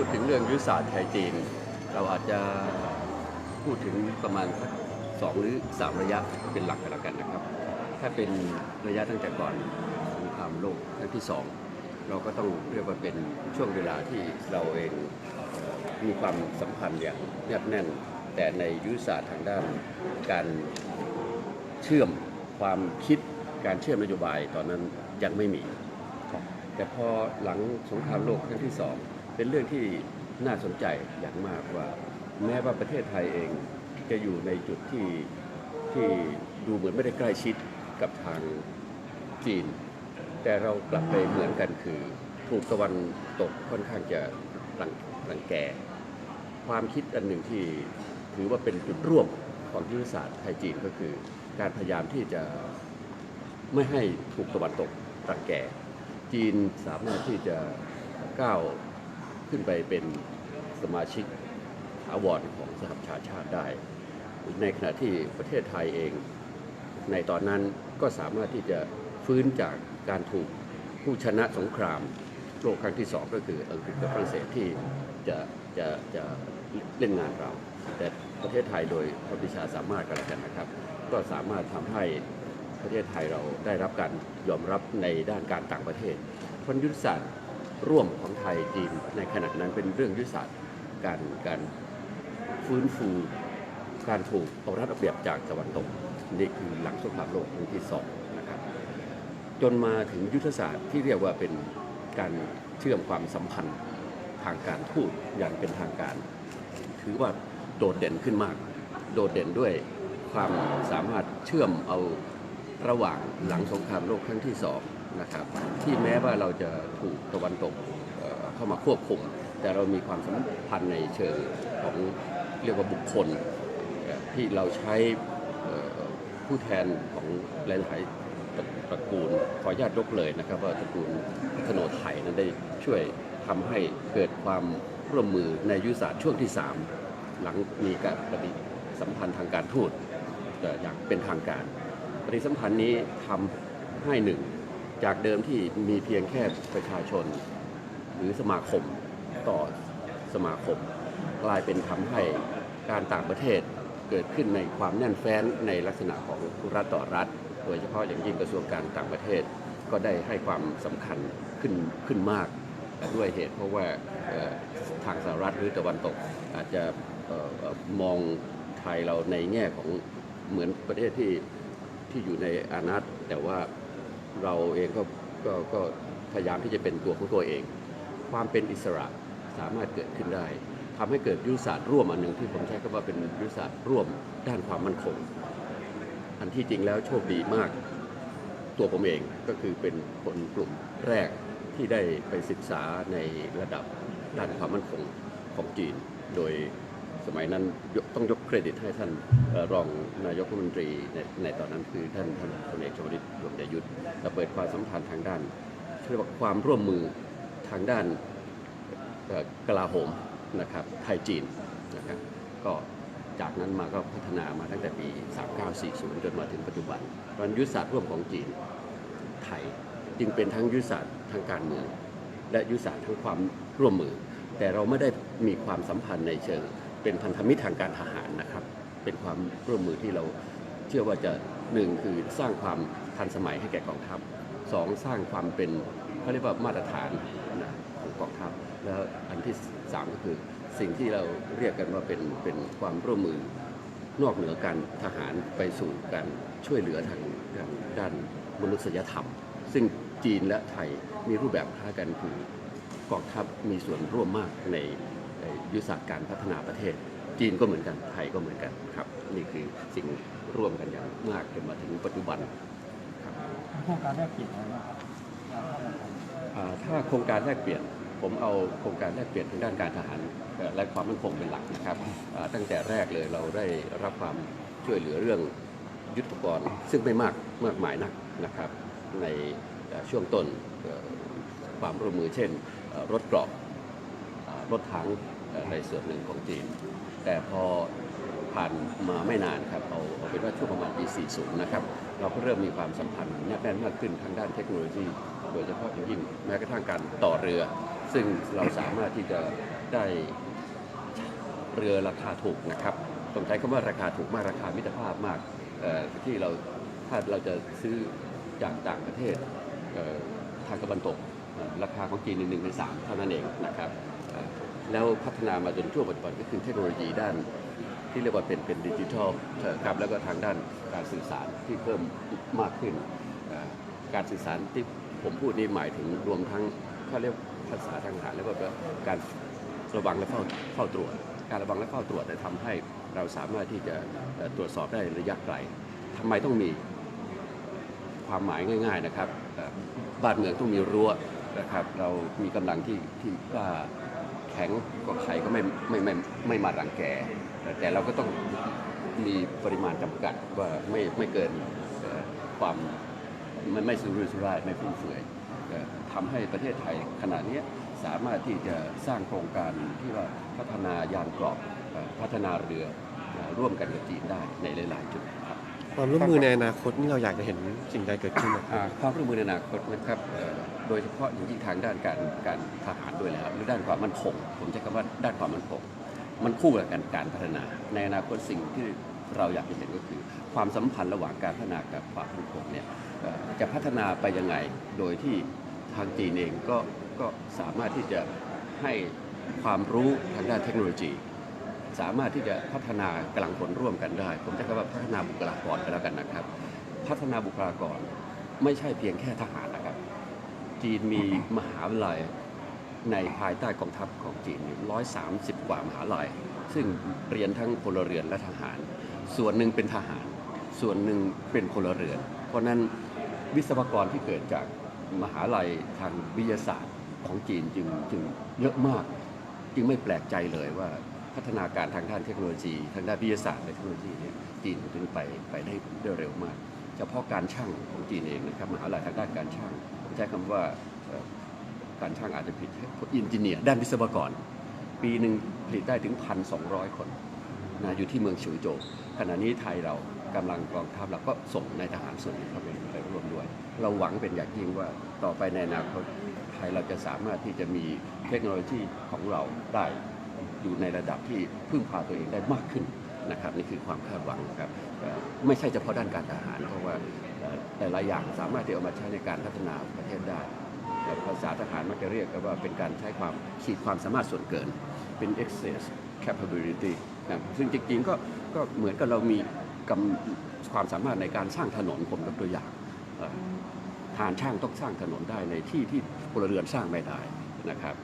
พูดถึงเรื่องยุทธศาสตร์ไทยจีน เราอาจจะพูดถึงประมาณสักสองหรือสามระยะเป็นหลักกันแล้วกันนะครับ ถ้าเป็นระยะตั้งแต่ก่อนสงครามโลกครั้งที่สองเราก็ต้องเรียกว่าเป็นช่วงเวลาที่เราเองมีความสัมพันธ์อย่างแนบแน่น แต่ในยุทธศาสตร์ทางด้านการเชื่อมความคิดการเชื่อมนโยบายตอนนั้นยังไม่มี แต่พอหลังสงครามโลกครั้งที่สอง เป็นเรื่องที่น่าสนใจอย่างมากว่า แม้ว่าประเทศไทยเองจะอยู่ในจุดที่ที่ดูเหมือนไม่ได้ใกล้ชิดกับทางจีน แต่เรากลับไปเหมือนกันคือ ถูกตะวันตกค่อนข้างจะรังรังแก ความคิดอันหนึ่งที่ถือว่าเป็นจุดร่วมของยุทธศาสตร์ไทยจีนก็คือ การพยายามที่จะไม่ให้ถูกตะวันตกรังแก จีนสามารถที่จะก้าว ขึ้นไปเป็นสมาชิกถาวรของสหประชาชาติได้ ในขณะที่ประเทศไทยเอง ในตอนนั้นก็สามารถที่จะฟื้นจากการถูกผู้ชนะสงครามโลกครั้งที่สองก็คืออังกฤษกับฝรั่งเศสที่จะจะจะเล่นงานเรา แต่ประเทศไทยโดยพระพิชาสามารถกันแล้วกันนะครับ ก็สามารถทำให้ประเทศไทยเราได้รับการยอมรับในด้านการต่างประเทศพราะยุทธศาสตร์ ร่วมของไทยจีนในขณะนั้นเป็นเรื่องยุทธศาสตร์การการฟื้นฟูการถูกเอารัดเอาเปรียบจากตะวันตกนี่คือหลังสงครามโลกครั้งที่สองนะครับจนมาถึงยุทธศาสตร์ที่เรียกว่าเป็นการเชื่อมความสัมพันธ์ทางการทูตอย่างเป็นทางการ ถือว่าโดดเด่นขึ้นมาก โดดเด่นด้วยความสามารถเชื่อมเอาระหว่างหลังสงครามโลกครั้งที่สอง นะครับที่แม้ว่าเราจะถูกตะวันตกเข้ามาควบคุม แต่เรามีความสัมพันธ์ในเชิงของเรียกว่าบุคคล ที่เราใช้ผู้แทนของหลายๆตระตระกูลขออนุญาตยกเลยนะครับ ว่าตระกูลธโนไทยนั้นได้ช่วยทำให้เกิดความร่วมมือในยุทธศาสตร์ช่วงที่ 3 หลังมีการปฏิสัมพันธ์ทางการทูตอ่อย่างเป็นทางการ ปฏิสัมพันธ์นี้ทำให้หนึ่ง จากเดิมที่มีเพียงแค่ประชาชน หรือสมาคมต่อสมาคม กลายเป็นทำให้การต่างประเทศเกิดขึ้นในความแน่นแฟ้นในลักษณะของรัฐต่อรัฐ โดยเฉพาะอย่างยิ่งกระทรวงการต่างประเทศก็ได้ให้ความสำคัญขึ้นขึ้นมาก ด้วยเหตุเพราะว่าทางสหรัฐหรือตะวันตก อาจจะออมองไทยเราในแง่ของเหมือนประเทศที่ที่อยู่ในอานัตแต่ว่า เราเองก็ก็ก็พยายามที่จะเป็นตัวของตัวเอง ความเป็นอิสระสามารถเกิดขึ้นได้ทำให้เกิดยุทธศาสตร์ร่วมอันหนึ่งที่ผมใช้คำว่าเป็นยุทธศาสตร์ร่วมด้านความมั่นคง อันที่จริงแล้วโชคดีมากตัวผมเองก็คือเป็นคนกลุ่มแรกที่ได้ไปศึกษาในระดับด้านความมั่นคงของจีน โดย สมัยนั้นต้องยกเครดิตให้ท่านรองนายกรัฐมนตรีในในตอนนั้นคือท่านท่านพลเอกชวลิตดวงใจยุทธและเปิดความสัมพันธ์ทางด้านเรียกว่าความร่วมมือทางด้านกลาโหมนะครับไทยจีนนะครับก็จากนั้นมาก็พัฒนามาตั้งแต่ปี 3940 จนมาถึงปัจจุบันวันยุทธศาสตร์ร่วมของจีนไทยจึงเป็นทั้งยุทธศาสตร์ทางการเมือง และยุทธศาสตร์ทั้งความร่วมมือ แต่เราไม่ได้มีความสัมพันธ์ในเชิง เป็นพันธมิตรทางการทหารนะครับ เป็นความร่วมมือที่เราเชื่อว่าจะหนึ่งคือสร้างความทันสมัยให้แก่กองทัพสองสร้างความเป็นเขาเรียกว่ามาตรฐานนะของกองทัพแล้วอันที่สามก็คือสิ่งที่เราเรียกกันว่าเป็นเป็นความร่วมมือนอกเหนือการทหารไปสู่การช่วยเหลือทางด้านมนุษยธรรม ซึ่งจีนและไทยมีรูปแบบคล้ายกันคือกองทัพมีส่วนร่วมมากใน ยุทธศาสตร์การพัฒนาประเทศ จีนก็เหมือนกันไทยก็เหมือนกันครับ นี่คือสิ่งร่วมกันอย่างมากจนมาถึงปัจจุบันครับโครงการแรกเปลี่ยนอะไรบ้างครับอ่าถ้าโครงการแลกเปลี่ยน ผมเอาโครงการแลกเปลี่ยนทางด้านการทหารเอ่อและความมั่นคงเป็นหลักนะครับอ่าตั้งแต่แรกเลยเราได้รับความช่วยเหลือเรื่องยุทธปกรณ์ซึ่งไม่มากมากมายนักนะครับ ในเอ่อช่วงต้นเอ่อความร่วมมือเช่นเอ่อรถเกราะอ่ารถถังเอ่อ ในส่วนหนึ่งของจีน แต่พอผ่านมาไม่นานครับเอาเอาเป็นว่าช่วงประมาณปี 40 นะครับ เราก็เริ่มมีความสัมพันธ์แนบแน่นมากขึ้นทางด้านเทคโนโลยี โดยเฉพาะอย่างยิ่งแม้กระทั่งการต่อเรือ ซึ่งเราสามารถที่จะได้เรือราคาถูกนะครับต้องใช้คำว่าราคาถูกมากราคามิตรภาพมากที่เราถ้าเราจะซื้อจากต่างประเทศทางตะวันตก ราคาของจีนหนึ่งในสามเท่านั้นเองนะครับ แล้วพัฒนามาจนช่วงปัจจุบันก็คือเทคโนโลยีด้าน ที่เรียกว่าเป็นเป็นดิจิทัลครับแล้วก็ทางด้านการสื่อสารที่เพิ่มมากขึ้น การสื่อสารที่ผมพูดนี่หมายถึงรวมทั้งเขาเรียกภาษาทางทหารแล้วก็การระวังและเฝ้าเฝ้าตรวจ การระวังและเฝ้าตรวจจะทำให้เราสามารถที่จะตรวจสอบได้ระยะไกลทำไมต้องมีความหมายง่าย ๆนะครับ บ้านเมืองต้องมีรั้วนะครับ เรามีกำลังที่ที่กล้า ข็งก็ใครก็ไม่ไม่ไม่ไม่มารังแก แต่เราก็ต้องมีปริมาณจำกัดว่าไม่ไม่เกินความไม่ไม่สุรุ่ยสุร่ายไม่ฟุ่มเฟือยเอ่อทำให้ประเทศไทยขณะนี้สามารถที่จะสร้างโครงการที่ว่าพัฒนายานกรอ่อพัฒนาเรือเอ่อร่วมกันกับจีนได้ในหลาย ๆ จุด ความร่วมมือในอนาคตนี่เราอยากจะเห็นสิ่งใดเกิดขึ้นนะครับความร่วมมือในอนาคตนะครับโดยเฉพาะอย่างยิ่งทางด้านการการทหารด้วยแล้วหรือด้านความมั่นคงผมใช้คำว่าด้านความมั่นคงมันคู่กับการการพัฒนา ในอนาคตสิ่งที่เราอยากจะเห็นก็คือ ความสัมพันธ์ระหว่างการพัฒนากับความมั่นคงเนี่ยจะพัฒนาไปยังไงโดยที่ทางจีนเองก็ก็สามารถที่จะให้ความรู้ทางด้านเทคโนโลยี สามารถที่จะพัฒนากำลังผลร่วมกันได้ ผมใช้คำว่าพัฒนาบุคลากรไปแล้วกันนะครับ พัฒนาบุคลากรไม่ใช่เพียงแค่ทหารนะครับ จีนมีมหาวิทยาลัยในภายใต้กองทัพของจีนร้อยสามสิบกว่ามหาลัย ซึ่งเรียนทั้งพลเรือนและทหาร ส่วนหนึ่งเป็นทหาร ส่วนหนึ่งเป็นพลเรือน เพราะฉะนั้นวิศวกรที่เกิดจากมหาลัยทางวิทยาศาสตร์ของจีนจึงจึงเยอะมาก จึงไม่แปลกใจเลยว่า พัฒนาการทางด้านเทคโนโลยี ทางด้านวิทยาศาสตร์และเทคโนโลยีเนี่ยจีนถึงไปไปได้ได้เร็วมาก เฉพาะการช่างของจีนเองนะครับมหาลัยทางด้านการช่างผมใช้คำว่าการช่างอาจจะผิดอินจิเนียร์ด้านวิศวกร ปีหนึ่งผลิตได้ถึง 1,200 คนนะอยู่ที่เมืองฉูโจวขณะนี้ไทยเรากำลังกองทัพเราก็ส่งในายทหารส่วนหนึ่งเข้าไปไปร่วมด้วย เราหวังเป็นอย่างยิ่งว่าต่อไปในอนาคตไทยเราจะสามารถที่จะมีเทคโนโลยีของเราได้ อยู่ในระดับที่พึ่งพาตัวเองได้มากขึ้นนะครับนี่คือความคาดหวังครับไม่ใช่เฉพาะด้านการทหารเพราะว่าเอ่อหลายอย่างสามารถที่เอามาใช้ในการพัฒนาประเทศได้แต่ภาษาทหารมักจะเรียกกันว่าเป็นการใช้ความขีดความสามารถส่วนเกิน เป็น excess capability นะซึ่งจริงๆก็ก็เหมือนกับเรามีกำความสามารถในการสร้างถนนผมยกตัวอย่างทหารช่างต้องสร้างถนนได้ในที่ที่พลเรือนสร้างไม่ได้นะครับ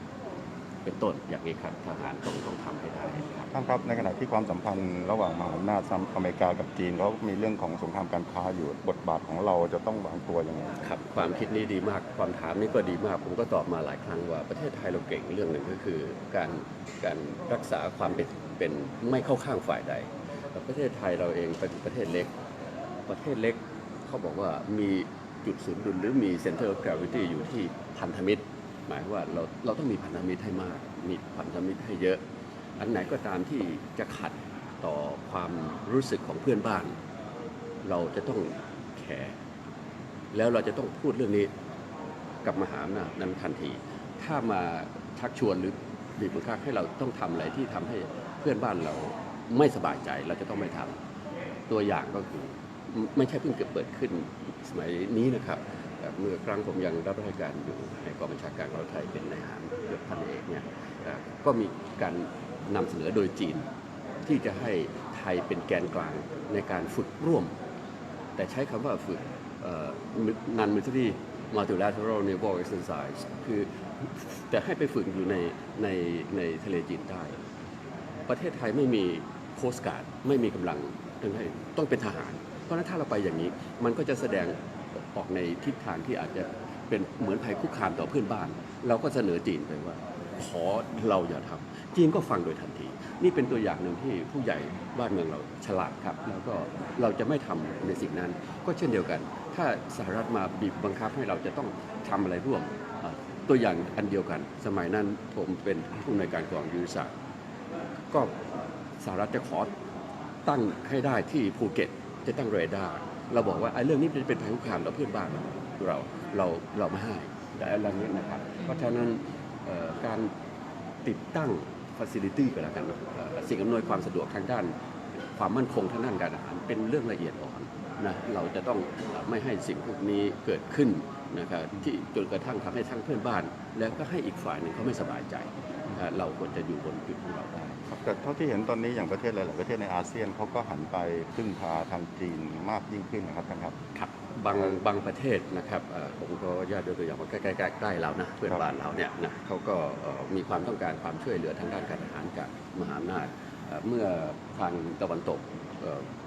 เป็นต้นอย่างนี้ครับทหารต้องต้องทำให้ได้ครับท่านครับในขณะที่ความสัมพันธ์ระหว่างมหาอำนาจอเมริกากับจีนเขามีเรื่องของสงครามการค้าอยู่บทบาทของเราจะต้องวางตัวยังไงครับความคิดนี้ดีมากความถามนี้ก็ดีมาก ผมก็ตอบมาหลายครั้งว่าประเทศไทยเราเก่งเรื่องหนึ่งก็คือการการรักษาความเป็นเป็นไม่เข้าข้างฝ่ายใด ประเทศไทยเราเองเป็นประเทศเล็ก ประเทศเล็กเขาบอกว่ามีจุดศูนย์ดุลหรือมี center of gravity อยู่ที่พันธมิตร หมายว่าเราเราต้องมีพันธมิตรให้มาก มีพันธมิตรให้เยอะ อันไหนก็ตามที่จะขัดต่อความรู้สึกของเพื่อนบ้าน เราจะต้องแคร์แล้วเราจะต้องพูดเรื่องนี้กับมหาอำนาจนั้นทันที ถ้ามาชักชวนหรือบีบบังคับให้เราต้องทำอะไรที่ทำให้เพื่อนบ้านเราไม่สบายใจเราจะต้องไม่ทำตัวอย่างก็คือไม่ใช่เพิ่งเกิดเปิดขึ้นสมัยนี้นะครับ เมื่อครั้งผมยังรับราชการอยู่ในกองบัญชาการเราไทยเป็นนายหารยศพันเอกเนี่ยก็มีการนำเสนอโดยจีนที่จะให้ไทยเป็นแกนกลางในการฝึกร่วม แต่ใช้คำว่าฝึกนันมิ t รีมัลติ lateral naval exercise คือแต่ให้ไปฝึกอยู่ในในในทะเลจีนใต้ประเทศไทยไม่มีโคสการ์ดไม่มีกำลังต้องให้ต้องเป็นทหาร เพราะฉะนั้นถ้าเราไปอย่างนี้มันก็จะแสดง ออกในทิศทางที่อาจจะเป็นเหมือนภัยคุกคามต่อเพื่อนบ้าน เราก็เสนอจีนไปว่า ขอเราอย่าทำจีนก็ฟังโดยทันที นี่เป็นตัวอย่างหนึ่งที่ผู้ใหญ่บ้านเมืองเราฉลาดครับ แล้วก็เราจะไม่ทำในสิ่งนั้น ก็เช่นเดียวกัน ถ้าสหรัฐมาบีบบังคับให้เราจะต้องทำอะไรร่วมตัวอย่างอันเดียวกัน สมัยนั้นผมเป็นผู้อำนการกองยุทธศาสตร์ก็สหรัฐจะขอตั้งให้ได้ที่ภูเก็ตจะตั้งเรดาร์ เราบอกว่าไอ้เรื่องนี้เป็นภัยคุกคามต่อเพื่อนบ้านเราเราเราไม่ให้แต่อะไรนี้นะครับ เพราะฉะนั้นการติดตั้ง facility ก็แล้วกันสิ่งอำนวยความสะดวกทางด้าน ความมั่นคงทางด้านการอาหารเป็นเรื่องละเอียดอ่อนนะเราจะต้องไม่ให้สิ่งพวกนี้เกิดขึ้นนะครับที่จนกระทั่งทำให้ทั้งเพื่อนบ้าน แล้วก็ให้อีกฝ่ายหนึ่งเขาไม่สบายใจนะเราควรจะอยู่บนจุดของเราได้ แต่เท่าที่เห็นตอนนี้อย่างประเทศหลาย ๆ ประเทศในอาเซียนเขาก็หันไปพึ่งพาทางจีนมากยิ่งขึ้นนะครับท่านครับครับบางบางประเทศนะครับผมก็ญาติยตัวอย่างว่าใกล้ใกล้ใกล้เรานะเพื่อนบ้านเราเนี่ยนะเขาก็มีความต้องการความช่วยเหลือทางด้านการทหารจากมหาอำนาจเมื่อทางตะวันตก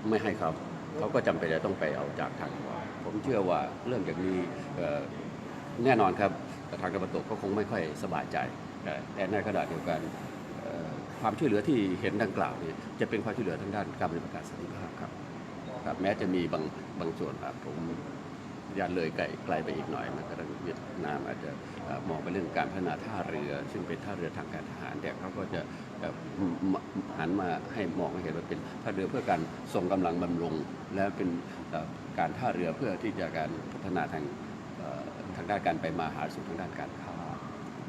ไม่ให้เขาเขาก็จำเป็นจะต้องไปเอาจากทางผมเชื่อว่าเรื่องอย่างนี้แน่นอนครับทางตะวันตกก็คงไม่ค่อยสบายใจเอ่แต่ในขณะเดียวกัน ความช่วยเหลือที่เห็นดังกล่าวนี้จะเป็นความช่วยเหลือทางด้านการปฏิบัติการสันติภาพครับครับ แม้จะมีบางบางส่วนครับผมยันเลยไกลไกลไปอีกหน่อยมันกระทั่งเวียดนามอาจจะมองไปเรื่องการพัฒนาท่าเรือ ซึ่งเป็นท่าเรือทางการทหารแต่เขาก็จะหันมาให้มองให้เห็นว่าเป็นท่าเรือเพื่อการส่งกำลังบำรุง และเป็นการท่าเรือเพื่อที่จะการพัฒนาทางทางด้านการไปมาหาสู่ทางด้านการค้า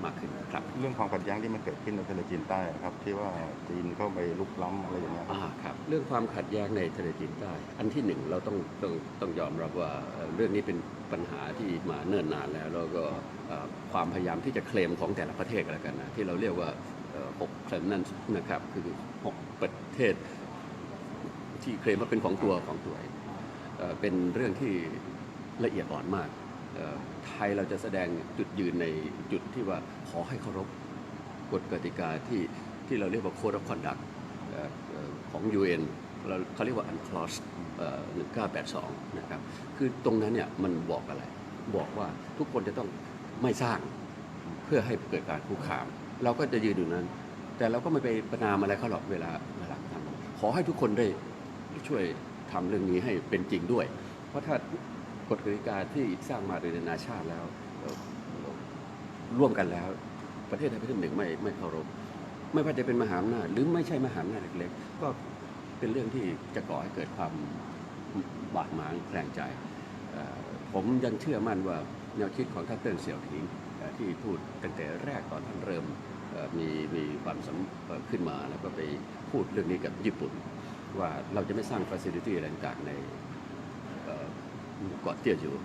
มากขึ้นครับ เรื่องความขัดแย้งที่มันเกิดขึ้นในทะเลจีนใต้ครับที่ว่าจีนเข้าไปลุกล้ำอะไรอย่างเงี้ยอ่าครับเรื่องความขัดแย้งในทะเลจีนใต้ อันที่หนึ่งเราต้องต้องต้องยอมรับว่าเอ่อเรื่องนี้เป็นปัญหาที่มาเนิ่นนานแล้วแล้วก็เอ่อความพยายามที่จะเคลมของแต่ละประเทศกันแล้วกันนะที่เราเรียกว่าเอ่อหกเคลมนั่นนะครับคือหกประเทศที่เคลมว่าเป็นของตัวของตัวเองเอ่อเป็นเรื่องที่ละเอียดอ่อนมากเอ่อ ไทยเราจะแสดงจุดยืนในจุดที่ว่าขอให้เคารพกฎกติกาที่ที่เราเรียกว่า Code of Conduct เอ่อเอ่อของ UN เราเขาเรียกว่า UNCLOS เอ่อ1982 นะครับ คือตรงนั้นเนี่ยมันบอกอะไร บอกว่าทุกคนจะต้องไม่สร้างเพื่อให้เกิดการคุกคาม เราก็จะยืนอยู่นั้น แต่เราก็ไม่ไปประนามอะไรเขาหรอกเวลาเวลาทำขอให้ทุกคนได้ช่วยทำเรื่องนี้ให้เป็นจริงด้วย เพราะถ้า กฎกติกาที่สร้างมาโดยนานาชาติแล้ว ร่วมกันแล้ว ประเทศไทยประเทศหนึ่งไม่ไม่เคารพไม่ว่าจะเป็นมหาอำนาจหรือไม่ใช่มหาอำนาจเล็กๆก็เป็นเรื่องที่จะก่อให้เกิดความบาดหมางแคลงใจ ผมยังเชื่อมั่นว่าแนวคิดของท่านเติ้งเสี่ยวผิงที่พูดตั้งแต่แรกตอนท่านเริ่มมีมีความสำเอ่อขึ้นมาแล้วก็ไปพูดเรื่องนี้กับญี่ปุ่น ว่าเราจะไม่สร้างฟ a ซิลิตี้อะไรต่างใน เกาะเตี้ยอยู่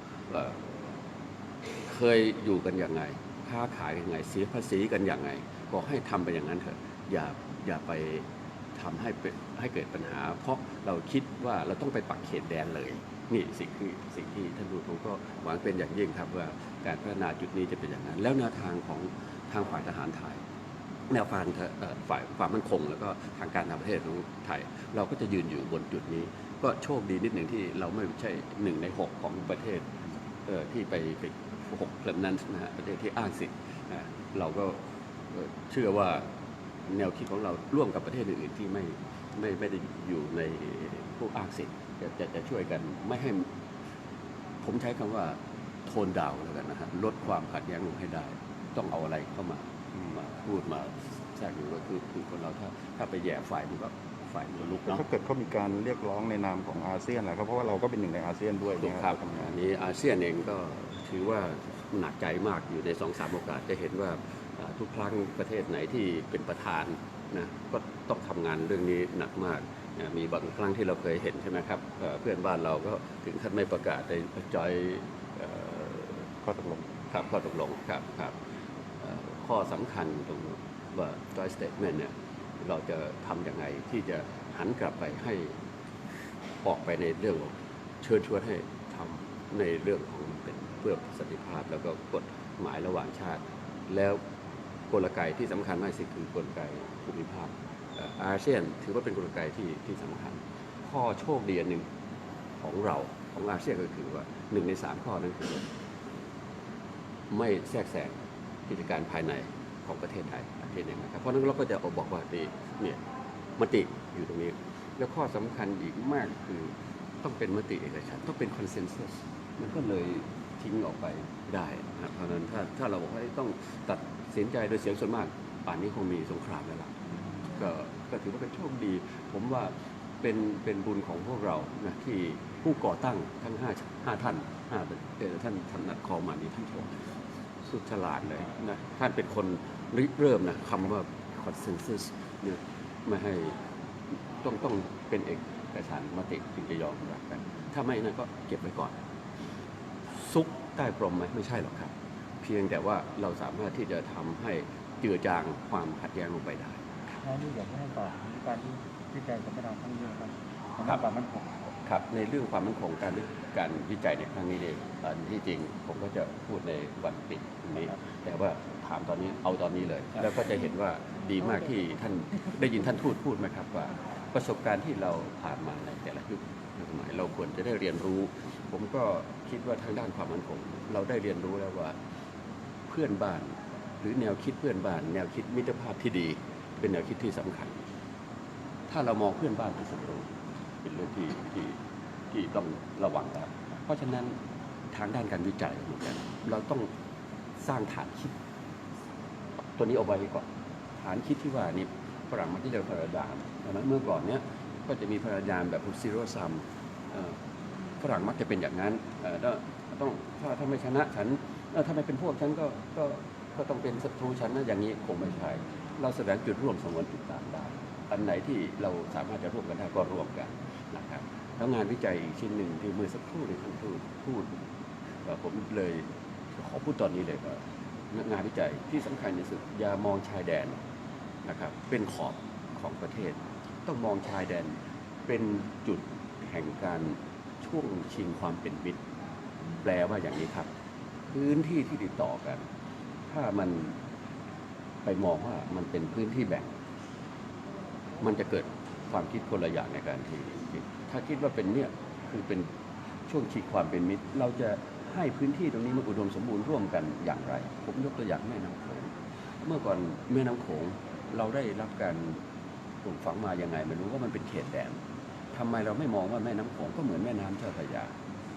เคยอยู่กันอย่างไง ค้าขายกันยังไงเสียภาษีกันอย่างไง ก็ให้ทำไปอย่างนั้นเถอะอย่าอย่าไปทำให้เป็นให้เกิดปัญหา เพราะเราคิดว่าเราต้องไปปักเขตแดนเลยนี่สิ่งที่สิ่งที่ท่านดูผมก็หวังเป็นอย่างยิ่งครับว่าการพัฒนาจุดนี้จะเป็นอย่างนั้น แล้วแนวทางของทางฝ่ายทหารไทยแนวทางเอ่อฝ่ายความมั่นคง แล้วก็ทางการต่างประเทศของไทย เราก็จะยืนอยู่บนจุดนี้ ก็โชคดีนิดหนึ่งที่เราไม่ใช่หนึ่งในหกของประเทศเออที่ไปไปหกเคลมนั้นนะฮะประเทศที่อ้างสิทธิ์นเราก็เชื่อว่าแนวคิดของเราร่วมกับประเทศอื่นๆที่ไม่ไม่ไม่ได้อยู่ในผู้อ้างสิทธิ์จะจะจะช่วยกันไม่ให้ผมใช้คำว่าโทนดาวแล้วกันนะฮะลดความขัดแย้งลงให้ได้ ต้องเอาอะไรเข้ามามาพูดมาแทรกอยู่ก็คือคือคนเราถ้าถ้าไปแย่ฝ่ายมันก็ ฝ่ายมันก็ลุกเนาะ ถ้าเกิดเขามีการเรียกร้องในนามของอาเซียนแหละครับเพราะว่าเราก็เป็นหนึ่งในอาเซียนด้วยถูกนะครับทำงาน อันนี้อาเซียนเองก็ถือว่าหนักใจมากอยู่ในสองสามโอกาสจะเห็นว่าอ่าทุกครั้งประเทศไหนที่เป็นประธานนะก็ต้องทำงานเรื่องนี้หนักมากนะมีบางครั้งที่เราเคยเห็นใช่ไหมครับเอ่อเพื่อนบ้านเราก็ถึงขั้นไม่ประกาศในจอยเอ่อ ข้อตกลง ครับข้อตกลงครับครับเอ่อข้อสำคัญตรงว่า joint statement เนี่ย เราจะทำยังไงที่จะหันกลับไปให้ออกไปในเรื่องของเชิญชวนให้ทำในเรื่องของเป็นเพื่อสันติภาพแล้วก็กฎหมายระหว่างชาติ แล้วกลไกที่สำคัญมากที่สุดคือกลไกภูมิภาคเอ่ออาเซียนถือว่าเป็นกลไกที่ที่สำคัญ ข้อโชคดีอันหนึ่งของเราของอาเซียนก็คือว่าหนึ่งในสามข้อนั้นคือ ไม่แทรกแซงกิจการภายในของประเทศไทย เทศหนึ่งนะครับ เพราะนั้นเราก็จะเอาบอกว่าดีเนี่ยมติอยู่ตรงนี้ แล้วข้อสำคัญอีกมากคือต้องเป็นมติเอกฉันต้องเป็นคอนเซนแซสมันก็เลยทิ้งออกไปได้นะครับเพราะนั้นถ้าถ้าเราบอกว่าต้องตัดสินใจโดยเสียงส่วนมากป่านนี้คงมีสงครามแล้วล่ะก็ก็ถือว่าเป็นโชคดี ผมว่าเป็นเป็นบุญของพวกเรานะที่ผู้ก่อตั้งทั้งห้าห้าท่านห้าท่านท่านนัดคอมานี่ท่านโชคสุดฉลาดเลยนะท่านเป็นคน ริเริ่มนะคำว่าคอนเซนแซสเนี่ยไม่ให้ต้องต้องเป็นเอกสารมติถึงจะยอมรับกัน ถ้าไม่นั้นก็เก็บไว้ก่อน ซุกใต้พรมไหมไม่ใช่หรอกครับ เพียงแต่ว่าเราสามารถที่จะทำให้เจือจางความขัดแย้งลงไปได้แล้วนี่อยากให้ฝากถึงการที่วิจัยสัมมนาครั้งนี้ครับครับความมั่นคงครับในเรื่องความมั่นคงการการวิจัยในครั้งนี้เนี่ยอันที่จริงผมก็จะพูดในวันปิดนี้แต่ว่า ถามตอนนี้เอาตอนนี้เลย แล้วก็จะเห็นว่าดีมากที่ท่านได้ยินท่านทูตพูดไหมครับว่า ประสบการณ์ที่เราผ่านมาในแต่ละยุคยุคสมัยเราควรจะได้เรียนรู้ ผมก็คิดว่าทางด้านความมั่นคงเราได้เรียนรู้แล้วว่าเพื่อนบ้าน หรือแนวคิดเพื่อนบ้าน แนวคิดมิตรภาพที่ดี เป็นแนวคิดที่สำคัญ ถ้าเรามองเพื่อนบ้านเป็นศัตรูเป็นเรื่องที่ที่ที่ต้องระวังแล้วเพราะฉะนั้นทางด้านการวิจัยเหมือนกันเราต้องสร้างฐานคิด ตัวนี้เอาไว้ก่อนฐานคิดที่ว่านี่ฝรั่งมันที่เรียกพาราดามใช่ไหมเมื่อก่อนเนี้ยก็จะมีพาราดามแบบซีโรซัมฝรั่งมักจะเป็นอย่างนั้นต้องถ้าถ้าไม่ชนะฉันถ้าไม่เป็นพวกฉันก็ก็ก็ต้องเป็นศัตรูฉันนะอย่างนี้คงไม่ใช่เราแสดงจุดร่วมสงวนจุดต่างได้อันไหนที่เราสามารถจะร่วมกันได้ก็ร่วมกันนะครับแล้วงานวิจัยอีกชิ้นหนึ่งที่เมื่อสักครู่ที่ท่านพูดพูดผมเลยขอพูดตอนนี้เลยว่า งานวิจัยที่สำคัญที่สุดอย่ามองชายแดนนะครับเป็นขอบของประเทศ ต้องมองชายแดนเป็นจุดแห่งการช่วงชิงความเป็นมิตร แปลว่าอย่างนี้ครับ พื้นที่ที่ติดต่อกัน ถ้ามันไปมองว่ามันเป็นพื้นที่แบ่ง มันจะเกิดความคิดคนละอย่างในการที่ถ้าคิดว่าเป็นเนี่ยคือเป็นช่วงชิงความเป็นมิตร เราจะ ให้พื้นที่ตรงนี้มันอุดมสมบูรณ์ร่วมกันอย่างไร ผมยกตัวอย่างแม่น้ำโขงเมื่อก่อนแม่น้ำโขงเราได้รับการปลูกฝังมาอยังไงไม่รู้ว่ามันเป็นเขตแดนทำไมเราไม่มองว่าแม่น้ำโขงก็เหมือนแม่น้ำเจ้าพระยา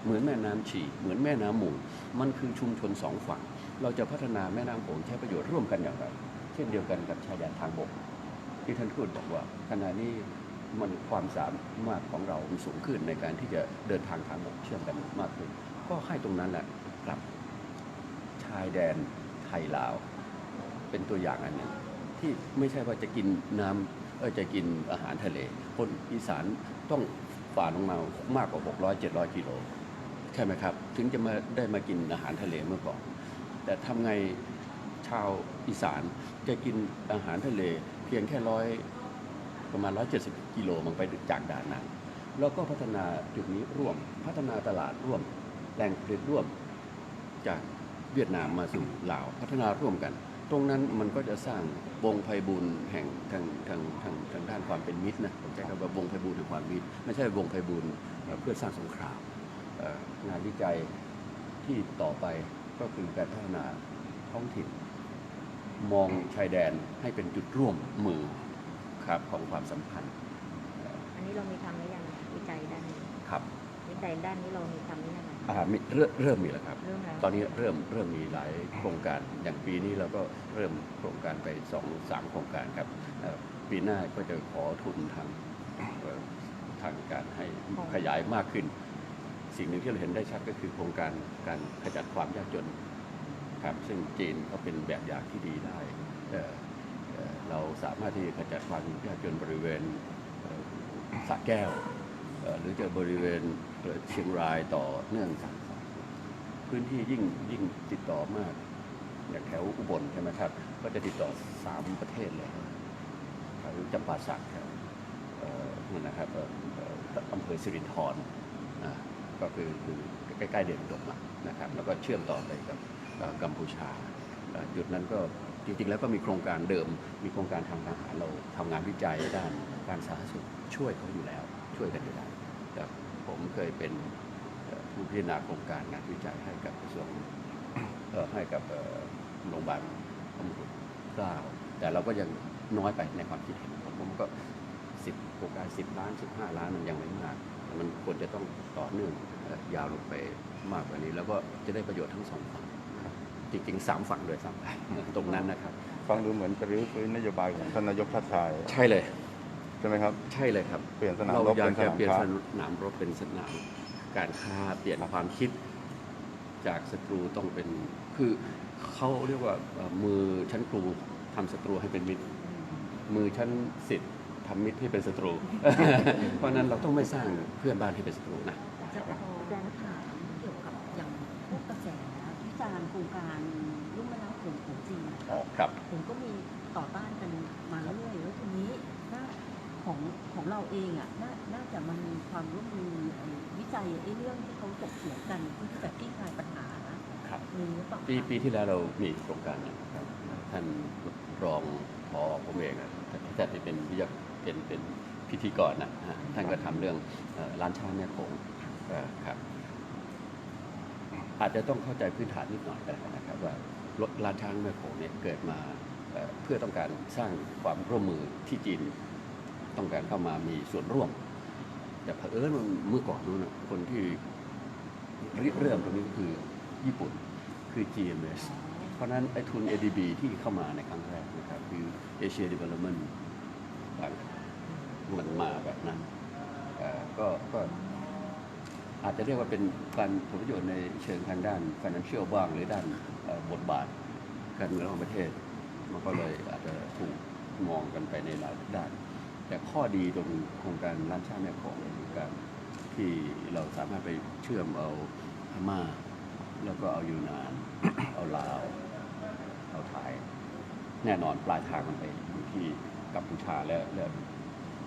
เหมือนแม่น้ำฉีเหมือนแม่น้ำหมูลมันคือชุมชนสองฝั่ง เราจะพัฒนาแม่น้ำโขงใช้ประโยชน์ร่วมกันอย่างไร เช่นเดียวกันกับชายแดนทางบก ที่ท่านพูดบอกว่าขณะนี้มันความสามารถของเรามันสูงขึ้นในการที่จะเดินทางทางบกเชื่อมกันมากขึ้น ก็ให้ตรงนั้นแหละกลับ ชายแดนไทยลาว เป็นตัวอย่างอันหนึ่งที่ไม่ใช่ว่าจะกินน้ำเออจะกินอาหารทะเล คนอีสานต้องฝ่าลงมามากกว่า 600 700 กิโลใช่ไหมครับ ถึงจะมาได้มากินอาหารทะเลเมื่อก่อน แต่ทำไงชาวอีสานจะกินอาหารทะเล เพียงแค่ร้อยประมาณ 170 กิโลมันไปจากด่านนั้นแล้วก็พัฒนาจุดนี้ร่วม พัฒนาตลาดร่วม แหล่งผลิตร่วมจากเวียดนามมาสู่ลาวพัฒนาร่วมกัน ตรงนั้นมันก็จะสร้างวงไพบูลย์แห่งทางทางทางทางด้านความเป็นมิตรนะผมใช้คำว่าวงไพบูลย์แห่งความมิตร ไม่ใช่วงไพบูลย์เอ่อเพื่อสร้างสงครามเอ่องานวิจัยที่ต่อไปก็คือการพัฒนาท้องถิ่น มองชายแดนให้เป็นจุดร่วมมือครับของความสัมพันธ์เอ่ออันนี้เรามีทำหรือยังวิจัยด้านนี้ครับ วิจัยด้านนี้เรามีทำหรือยัง อ่ามีเริ่มเริ่มมีแล้วครับ เริ่มแล้ว ตอนนี้เริ่มเริ่มมีหลายโครงการ อย่างปีนี้เราก็เริ่มโครงการไปสองสามโครงการครับเอ่อปีหน้าก็จะขอทุนทางเอ่อทางการให้ขยายมากขึ้น สิ่งหนึ่งที่เราเห็นได้ชัดก็คือโครงการการขจัดความยากจนครับซึ่งจีนก็เป็นแบบอย่างที่ดีได้เอ่อเอ่อเราสามารถที่จะขจัดความยากจนบริเวณเอ่อสระแก้วเอ่อ หรือจะบริเวณเชียงรายต่อเนื่องจากพื้นที่ยิ่งยิ่งติดต่อมากอย่างแถวอุบลใช่ไหมครับ ก็จะติดต่อสามประเทศเลยแถวจำปาสักแถวนั่นนะครับอำเภอสิรินธรก็คือคือใกล้ๆเด่นดกอะนะครับ แล้วก็เชื่อมต่อไปกับกัมพูชา จุดนั้นก็จริงๆ แล้วก็มีโครงการเดิม มีโครงการทางทหารเราทำงานวิจัยด้านการสาธารณสุขช่วยเขาอยู่แล้ว ช่วยกันอยู่แล้ว ผมเคยเป็นเอ่อผู้พิจารณาโครงการงานวิจัยให้กับกระทรวงเอ่อให้กับเอ่อโรงพยาบาลตำรวจเกล้าแต่เราก็ยังน้อยไปในความคิดเห็นผมผมก็สิบโครงการสิบล้านสิบห้าล้านมันยังไม่มาก มันควรจะต้องต่อเนื่องเอ่อยาวลงไปมากกว่านี้ แล้วก็จะได้ประโยชน์ทั้งสองฝั่งครับจริงๆสามฝั่งเลยซ้ำไปตรงนั้นนะครับ ฟังดูเหมือนจะรื้อฟื้นนโยบายของท่านนายกชาติชาย ใช่เลย ใช่ไหมครับ ใช่เลยครับเปลี่ยนสนามเรารบอยาเป็กนสจะนามเปลี่ยนค้าสนามรบเป็นสนามการค้าเปลี่ยนความคิดจากศัตรูต้องเป็นคือเขาเรียกว่าเอ่อมือชั้นครูทำศัตรูให้เป็นมิตร มือชั้นสิทธิ์ทำมิตรที่เป็นศัตรู เพราะฉะนั้นเราต้องไม่สร้างเพื่อนบ้านที่เป็นศัตรูนะจะขอแจ้งข่าวเกี่ยวกับอย่างพวกกระแสวิจารณ์โครงการลุ่มแม่น้ำโขงของจีนนะอ๋คะอครับผมก็มีต่อต้านกันมาเรื่อยๆแล้วทีนี้น่า ของของเราเองอะน่าน่าจะมันมีความร่วมมือไอ้วิจัยไอ้เรื่องที่เขาถกเถียงกันเพื่อที่จะคลี่คลายปัญหานะครับมีหรือเปล่าปีคะปีที่แล้วเรามีโครงการนะครับท่านรองพอผมเองอะแต่ที่เป็นวิทยาเป็นเป็นพิธีกรนะฮะท่านก็ทำเรื่องเอ่อร้านช้างแม่โขงเอ่อครับอาจจะต้องเข้าใจพื้นฐานนิดหน่อยก็ได้นะครับว่ารถร้านช้างแม่โขงเนี่ยเกิดมาเอ่อเพื่อต้องการสร้างความร่วมมือที่จีน ต้องการเข้ามามีส่วนร่วม แต่เผอิญว่าเมื่อก่อนนู้นคนที่ริเริ่มตรงนี้ก็คือญี่ปุ่นคือ GMS เพราะนั้นไอ้ทุน ADB ที่เข้ามาในครั้งแรกนะครับคือ Asia Development Bank มันมาแบบนั้นก็ก็อาจจะเรียกว่าเป็นการผลประโยชน์ในเชิงทางด้าน financial บ้างหรือด้านบทบาทการเมืองของประเทศ มันก็เลยอาจจะถูกมองกันไปในหลายด้าน แต่ข้อดีตรงโครงการร้านชาติแม่ของคือการที่เราสามารถไปเชื่อมเอาพม่า แล้วก็เอายูนาน เอาลาว เอาไทย แน่นอนปลายทางมันไปอยู่ที่กัมพูชาและและ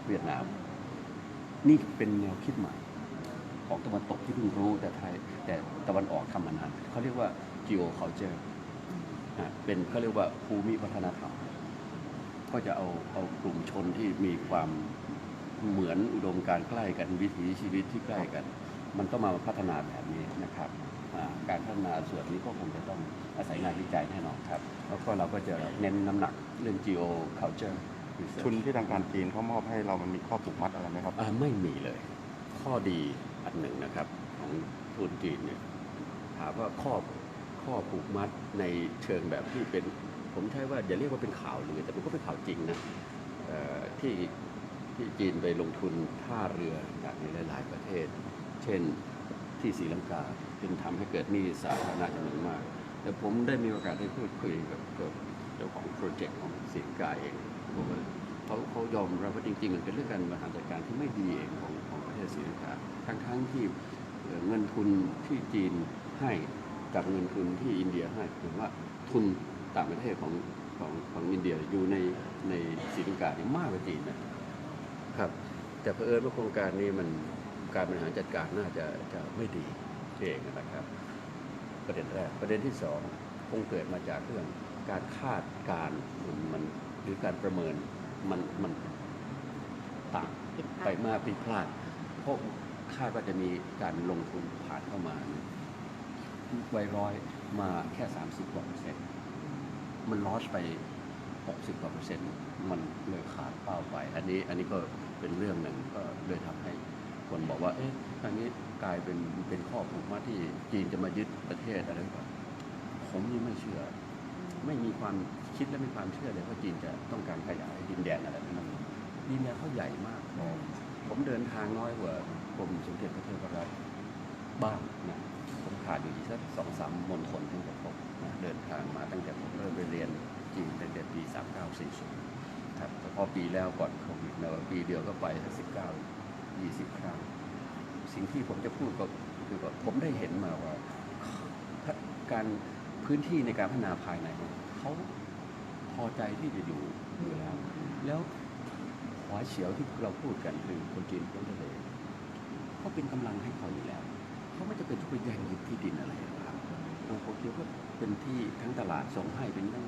เวียดนาม นี่เป็นแนวคิดใหม่ของตะวันตกที่เพิ่งรู้แต่ไทย แต่ตะวันออกทำมานานเขาเรียกว่า geo culture อะเป็นเขาเรียกว่าภูมิวัฒนธรรม ก็จะเอาเอากลุ่มชนที่มีความเหมือนอุดมการณ์ใกล้กันวิถีชีวิตที่ใกล้กัน มันก็มาพัฒนาแบบนี้นะครับอ่าการพัฒนาส่วนนี้ก็คงจะต้องอาศัยงานวิจัยแน่นอนครับ แล้วก็เราก็จะเน้นน้ำหนักเรื่อง geo culture research ทุนที่ทางการจีนเขามอบให้เรามันมีข้อผูกมัดอะไรไหมครับอ่าไม่มีเลย ข้อดีอันหนึ่งนะครับ ของทุนจีนเนี่ยถามว่าข้อข้อผูกมัดในเชิงแบบที่เป็น ผมใช้ว่าอย่าเรียกว่าเป็นข่าวเลือแต่มันก็เป็นข่าวจริงนะที่ที่จีนไปลงทุนท่าเรืออย่างในหลาย ๆ ประเทศ เช่นที่ศรีลังกาเป็นทำให้เกิดหนี้สาธารณะจำนวนมาก แต่ผมได้มีโอกาสได้พูดคุยกับกับเจ้าของโปรเจกต์ของศรีลังกาเองบอกว่าเขาเขายอมรับว่าจริง ๆ มันเป็นเรื่องการบริหารจัดการที่ไม่ดีเองของของประเทศศรีลังกาทั้งทั้งๆที่เงินทุนที่จีนให้กับเงินทุนที่อินเดียให้หรือว่าทุน ต่างประเทศของของของอินเดียอยู่ในในศรีลังกาเนี่ยมากกว่าจีนนะครับ แต่เผอิญว่าโครงการนี้มันการบริหารจัดการน่าจะจะไม่ดีเองนะครับ ประเด็นแรกประเด็นที่สองคงเกิดมาจากเรื่องการคาดการณ์มันมันหรือการประเมินมันมันต่างผิดพลาดไปมากผิดพลาดเพราะคาดว่าจะมีการลงทุนผ่านเข้ามาเนี่ยไวร้อยมาแค่ 30กว่าเปอร์เซ็นต์ มันลอสไป 60กว่าเปอร์เซ็นต์มันเลยขาดเป้าไป อันนี้อันนี้ก็เป็นเรื่องหนึ่งก็เลยทำให้คนบอกว่าเอ๊ะทางนี้กลายเป็นเป็นข้อผูกมัดที่จีนจะมายึดประเทศอะไรหรือเปล่าผมยังไม่เชื่อ ไม่มีความคิดและไม่ความเชื่อเลยว่าจีนจะต้องการขยายดินแดนอะไรทั้งนั้นดินแดนเขาใหญ่มากพอผมเดินทางน้อยกว่ากรมสมเด็จพระเทพรัตน์บ้างนะ ผมขาดอยู่อีกสักสองสามมณฑลถึงจะครบนะเดินทางมาตั้งแต่ผมเริ่มไปเรียนจีนตั้งแต่ปี 3940ครับแต่พอปีแล้วก่อนโควิดนะปีเดียวก็ไปสักสิบเก้ายี่สิบครั้ง สิ่งที่ผมจะพูดก็คือว่าผมได้เห็นมาว่าการพื้นที่ในการพัฒนาภายในเขาพอใจที่จะอยู่อยู่แล้ว แล้วหัวเฉียวที่เราพูดกันคือคนจีนคนทะเลเขาเป็นกำลังให้เขาอยู่แล้ว เขาไม่จะเป็นต้องไปแย่งยึดที่ดินอะไรหรอกครับโคเคียวก็เป็นที่ทั้งตลาดส่งให้เป็นทั้ง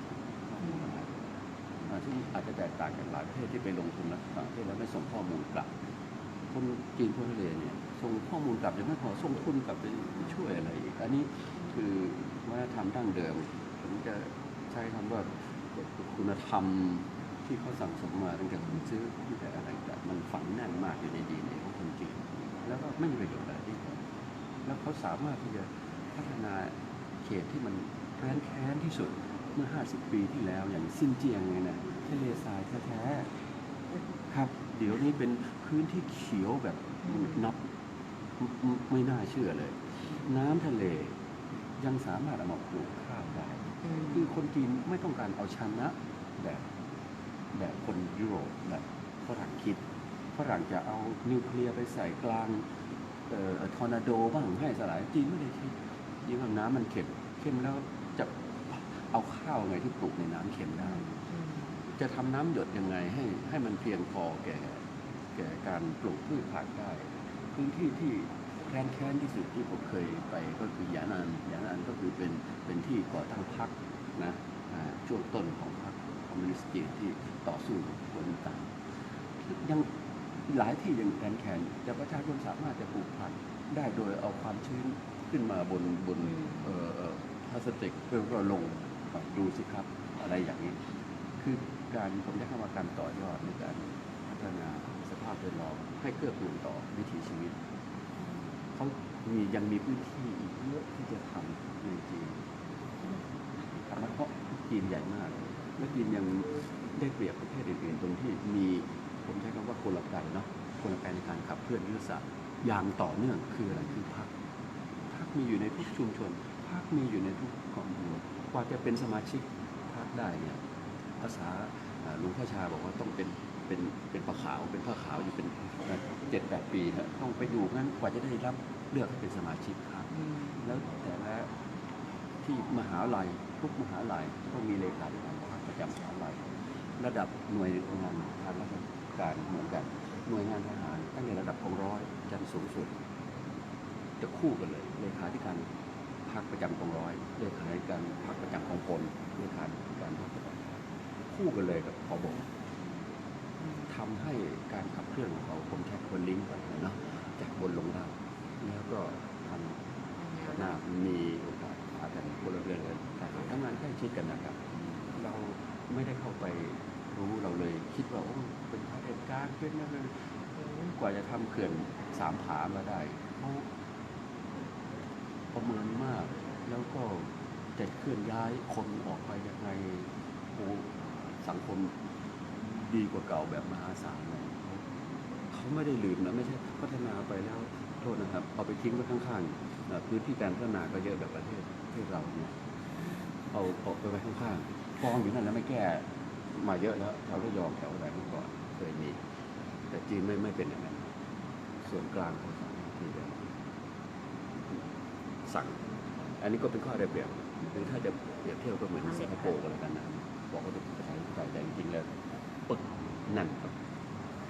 อ่าซึ่งอาจจะแตกต่างจากหลายประเทศที่ไปลงทุนแล้วต่างประเทศแล้วไม่ส่งข้อมูลกลับ คนจีนคนทะเลเนี่ยส่งข้อมูลกลับยังไม่พอส่งทุนกลับไปช่วยอะไรอีกอันนี้คือวัฒนธรรมดั้งเดิมผมจะใช้คำว่าคุณธรรมที่เขาสั่งสมมาตั้งแต่ผมซื้อตั้งแต่อะไรแต่มันฝังแน่นมากอยู่ในดีในของคนจีนแล้วก็ไม่มีประโยชน์อะไร แล้วเขาสามารถที่จะพัฒนาเขตที่มันแค้นแค้นที่สุดเมื่อ 50 ปีที่แล้วอย่างซินเจียงไงนะทะเลทรายแท้ๆครับ เดี๋ยวนี้เป็นพื้นที่เขียวแบบนับไม่ไม่น่าเชื่อเลย น้ำทะเลยังสามารถเอามาปลูกข้าวได้คือคนจีนไม่ต้องการเอาชนะแบบแบบคนยุโรปแบบฝรั่งคิดฝรั่งจะเอานิวเคลียร์ไปใส่กลางเอ่อ ทอร์นาโดบ้างให้สลายจีนไม่ได้คิดยิ่งว่าน้ำมันเค็มเค็มแล้วจะเอาข้าวไงที่ปลูกในน้ำเค็มได้ จะทำน้ำหยดยังไงให้ให้มันเพียงพอแก่แก่การปลูกพืชผักได้ พื้นที่ที่แคลนแค้นที่สุดที่ผมเคยไปก็คือหยานานหยานานก็คือเป็นเป็นที่ก่อตั้งพรรคนะอ่าช่วงต้นของพรรคคอมมิวนิสต์จีนที่ต่อสู้กับคนต่างยัง หลายที่ยังแคลนแค้นแต่ประชาชนสามารถจะปลูกผักได้โดยเอาความชื้นขึ้นมาบนบนเอ่อเอ่อพลาสติกเพื่อก็ลงดูสิครับอะไรอย่างนี้ คือการผมจะเข้ามาการต่อยอดในการพัฒนาสภาพแวดล้อมให้เกื้อกูลต่อวิถีชีวิตเขามียังมีพื้นที่อีกเยอะที่จะทำในจีนทำเพราะจีนใหญ่มาก และจีนยังได้เปรียบประเทศอื่นๆตรงที่มี ผมใช้คำว่ากลไกเนาะกลไกในการขับเคลื่อนยุทธศาสตร์อย่างต่อเนื่องคืออะไรคือพักพักมีอยู่ในทุกชุมชนพักมีอยู่ในทุกกองทัพกว่าจะเป็นสมาชิกพักได้เนี่ยภาษาอ่าหลุงพ่อชาบอกว่าต้องเป็นเป็นเป็นผ้าขาวเป็นผ้าขาวอยู่เป็นเจ็ดแปดปีนะต้องไปอยู่งั้นกว่าจะได้รับเลือกให้เป็นสมาชิกพรรคแล้วแต่ละที่มหาลัยทุกมหาลัยก็มีเลขาธิการพรรคประจำมหาลัยระดับหน่วยงานทางราชการ การเหมือนกันหน่วยงานทหารตั้งแต่ระดับกองร้อยจนสูงสุด จะคู่กันเลยเลขาธิการพรรคประจำกองร้อยเลขาธิการพรรคประจำกองพลเลขาธิการพรรคประจำคู่กันเลยกับพอบทำให้การขับเคลื่อนของเขาผมใช้คนลิงก์กันเนาะจากบนลงล่างแล้วก็ทำหน้ามีโอกาสพากันพลเรือนกันแต่ทำงานใกล้ชิดกันนะครับ เราไม่ได้เข้าไปรู้เราเลยคิดว่าโอ้ เป็นพระเด็จการเป็นนั่นเลยกว่าจะทำเขื่อนสามผามาได้เขาประเมินมาก แล้วก็จะเคลื่อนย้ายคนออกไปยังไงโอ้สังคมดีกว่าเก่าแบบมหาศาลเลยเขาเขาไม่ได้ลืมนะไม่ใช่พัฒนาไปแล้วโทษนะครับ เอาไปทิ้งไว้ข้างๆพื้นที่การพัฒนาก็เยอะแบบประเทศประเทศเราเนี่ยเอาออกไปไว้ข้างๆกองอยู่นั่นแล้วไม่แก้มาเยอะแล้วแถวระยองแถวอะไรเมื่อก่อน เคยมี แต่จีนไม่ไม่เป็นอย่างนั้นส่วนกลางเขาสามารถที่จะสั่ง อันนี้ก็เป็นข้อได้เปรียบหรือถ้าจะเปรียบเทียบก็เหมือนสิงคโปร์ก็แล้วกันนะบอกว่าเป็นประชาธิปไตยแต่จริงๆแล้วปึกนั่นครับ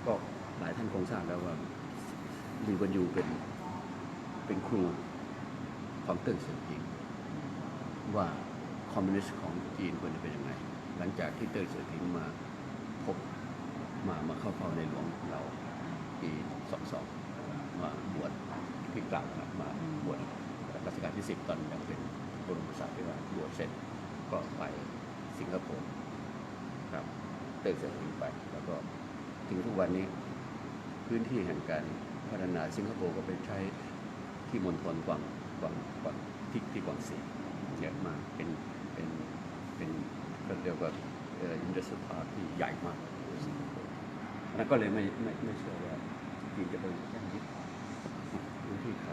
ก็หลายท่านคงทราบแล้วว่าลีวันยูเป็นเป็นครูของเติ้งเสี่ยวผิงว่าคอมมิวนิสต์ของจีนควรจะเป็นยังไง หลังจากที่เติ้งเสี่ยวผิงมาพบ มามาเข้าเฝ้าในหลวงเราปีสองสองมาบวชที่กล่าวครับมาบวชรัชกาลที่สิบตอนยังเป็นบรมศาสดาธิราบวชเสร็จก็ไปสิงคโปร์ครับเติ้งเสี่ยวผิงไป แล้วก็ถึงทุกวันนี้พื้นที่แห่งการพัฒนาสิงคโปร์ก็ไปใช้ที่มณฑลกวางกวางกวางที่ที่กวางซีเยอะมากเป็นเป็นเป็นก็เรียกว่าอินดัสทรีพาร์ที่ใหญ่มากสิงคโปร์ แล้วก็เลยไม่ไม่ไม่เชื่อว่าจีนจะไปแย่งยึดพื้นที่ใคร